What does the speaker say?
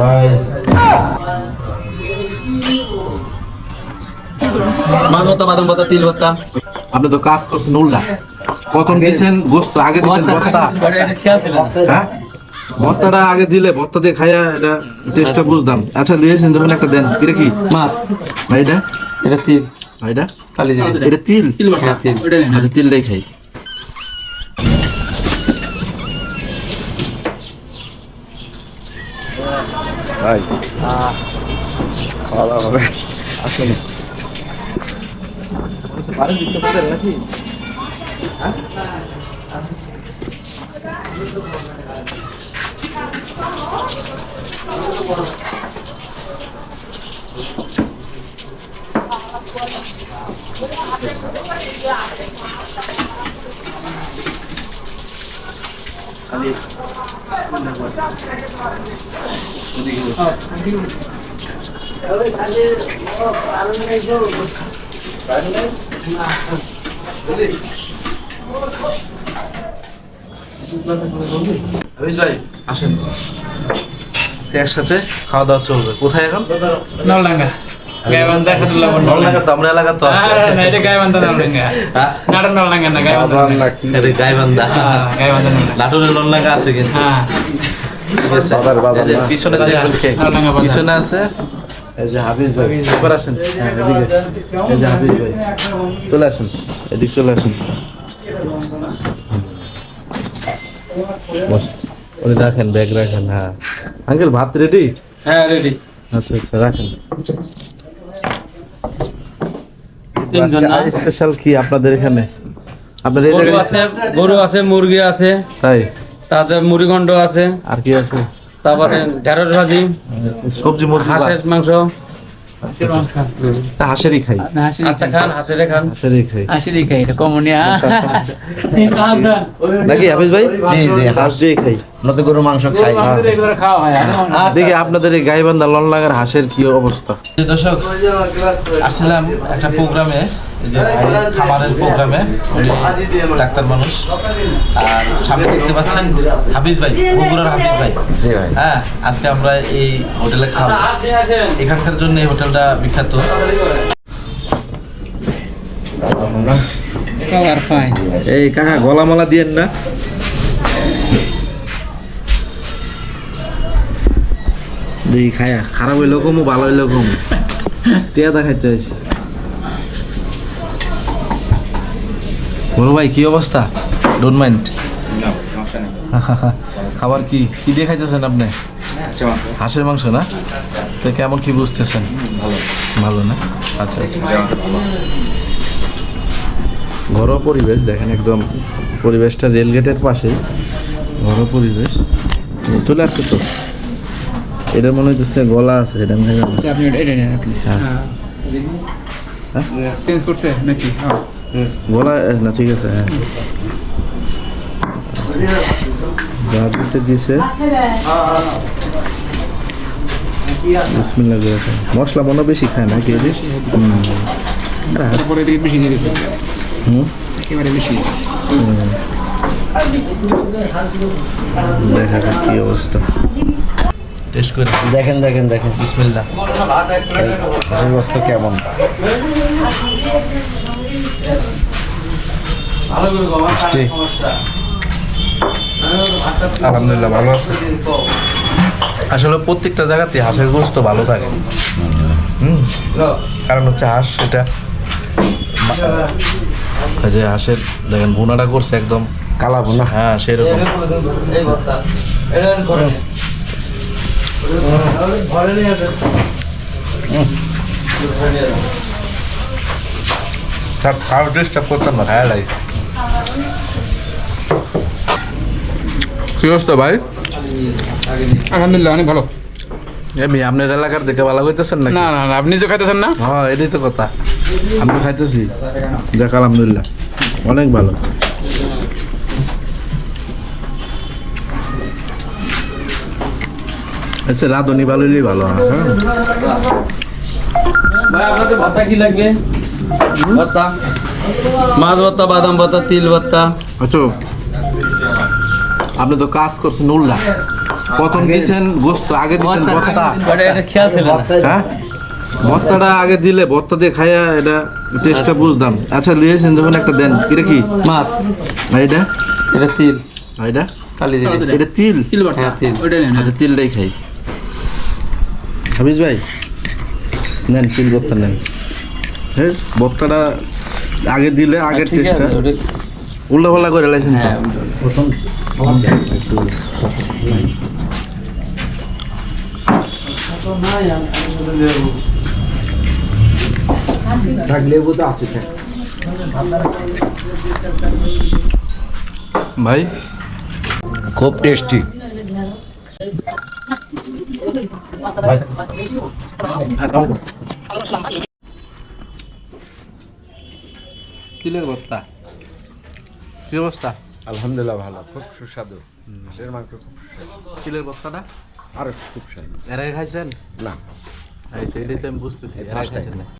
ভাই মাছ ভর্তা বাদাম ভর্তা তিল ভর্তা আপনি তো কাজ করছেন উল্টা। প্রথম দিয়েছেন গোস্ত আগে দিতেন ভর্তা। হ্যাঁ? ভর্তাটা আগে দিলে ভর্তা দিয়ে খাইয়া এটা টেস্টটা বুঝতাম। আচ্ছা লিয়েছেন যখন একটা দেন। কিরে কি? মাছ। ভাই এটা এটা তিল। ভাই এটা কালি এটা তিল? হ্যাঁ, তিল। আচ্ছা তিলটাই খাই। ভাই। খাওয়া দাওয়া হবে। আসেন। রমেশ একসাথে খাওয়া দাওয়া চলবে। কোথায় এখন? নলডাঙ্গা। আমরা এলাকা তো আছে। আছে কিন্তু। পিছনে। পিছনে আছে? এই যে হাফিজ ভাই। আসেন। এদিকে। এই যে হাফিজ ভাই। চলে আসেন। এদিক চলে আসেন। বস রাখেন ব্যাগ রাখেন হ্যাঁ। আঙ্কেল ভাত রেডি হ্যাঁ রেডি আচ্ছা আচ্ছা রাখেন। তিনজন না? স্পেশাল কি আপনাদের এখানে? আপনাদের গরু আছে গরু আছে মুরগি আছে। তাই? তারপরে মুড়িঘণ্ড আছে। আর কি আছে? তারপরে ঢেঁড়স ভাজি সবজি হাঁসের মাংস। হাঁসেরই খাই। আচ্ছা খান হাঁসের খান। হাঁসেরই খাই। আসলে খাই এটা কমনিয়া নাকি হাফিজ ভাই? জি, জি, হাঁস দিয়ে খাই। আমরা তো গরু মাংস খাই রেগুলার দেখি আপনাদের এই গাইবান্ধা লনলাগার হাঁসের কি অবস্থা? দর্শক আসলাম একটা প্রোগ্রামে। যে খামারের প্রোগ্রামে উনি ডাক্তার মানুষ। আর সামনে দেখতে পাচ্ছেন হাফিজ ভাই বগুড়ার হাফিজ ভাই। জি ভাই। হ্যাঁ আজকে আমরা এই হোটেলে খাব। এখানকার জন্য এই হোটেলটা বিখ্যাত। এই কাকা গলা মালা দিয়েন না। দেখি খায়া খারাপ হইল কমু ভালো হইল কমু। টিয়া দেখাইতে হয়েছে বড় ভাই কি অবস্থা? ডোন্ট মাইন্ড খাবার কি? কি দিয়ে খাইতেছেন আপনি? হাঁসের মাংস না? তো কেমন কি বুঝতেছেন? ভালো। ভালো না? আচ্ছা আচ্ছা। ঘরোয়া পরিবেশ দেখেন একদম পরিবেশটা রেলগেটের পাশেই। ঘরোয়া পরিবেশ। চলে আসছে তো। এটার মনে হচ্ছে গলা আছে এটা মনে হয় আপনি এটা নেন আপনি। হ্যাঁ। চেঞ্জ করছে নাকি? হ্যাঁ এ, না ঠিক আছে হ্যাঁ। যা দিছে দিছে। বিসমিল্লাহ মশলা মনে বেশি খায় না কি তারপরে বেশি দিয়ে দিয়েছে হুম? একেবারে বেশি দেখা যাক কি অবস্থা। টেস্ট করে। দেখেন দেখেন দেখেন। বিসমিল্লাহ। গোস্ত কেমন। আলহামদুলিল্লাহ ভালো আছে। আসলে প্রত্যেকটা জায়গাতে হাঁসের গোস্ত ভালো থাকে। হুম। কারণ হচ্ছে হাঁস সেটা মা- যে হাঁসের দেখেন ভুনাটা করছে একদম। কালা বোনা হ্যাঁ সেরকম। তার খাওয়ার ডিস্টার্ব করতাম না হ্যাঁ লাই। কি অবস্থা ভাই? আলহামদুলিল্লাহ অনেক ভালো। এমনি আপনার এলাকার দেখে ভালো হইতেছেন নাকি? না না না আপনি যে খাইতেছেন না? হ্যাঁ এটাই তো কথা। আমি তো খাইতেছি। দেখ আলহামদুলিল্লাহ। অনেক ভালো। এসে রাঁধুনি ভালো হলেই ভালো হ্যাঁ ভাই আপনাদের ভর্তা কি লাগবে? ভর্তা মাছ ভর্তা বাদাম ভর্তা তিল ভর্তা আচ্ছা। আপনি তো কাজ করছেন উল্লা প্রথম দিছেন গোস্ত আগে ওটা এটা খেয়াল ছিল না। হ্যাঁ? ভর্তাটা আগে দিলে ভর্তা দিয়ে খাইয়া এটা টেস্টটা বুঝতাম। আচ্ছা লিয়েছেন যখন একটা দেন এটা কি? মাছ। এটা? এটা তিল। এটা? কালি এটা তিল? তিল হ্যাঁ, তিল। আচ্ছা তিলটাই খাই। হাবিজ ভাই নেন তিল ভর্তা নেন। হ্যাঁ ভর্তাটা আগে দিলে আগের আছে টেস্টটা ওটা উল্টা পাল্লা করে লাইছেন তো। হ্যাঁ ভাই খুব টেস্টি। তিলের ভর্তা কি অবস্থা আলহামদুলিল্লাহ ভালো খুব সুস্বাদু। হাঁসের মাংস খুব তিলের ভর্তাটা আর খুব স্বাদ এরাই খাইছেন? না। এই তো এটাই তো আমি বুঝতেছি এরাই খাইছেন না।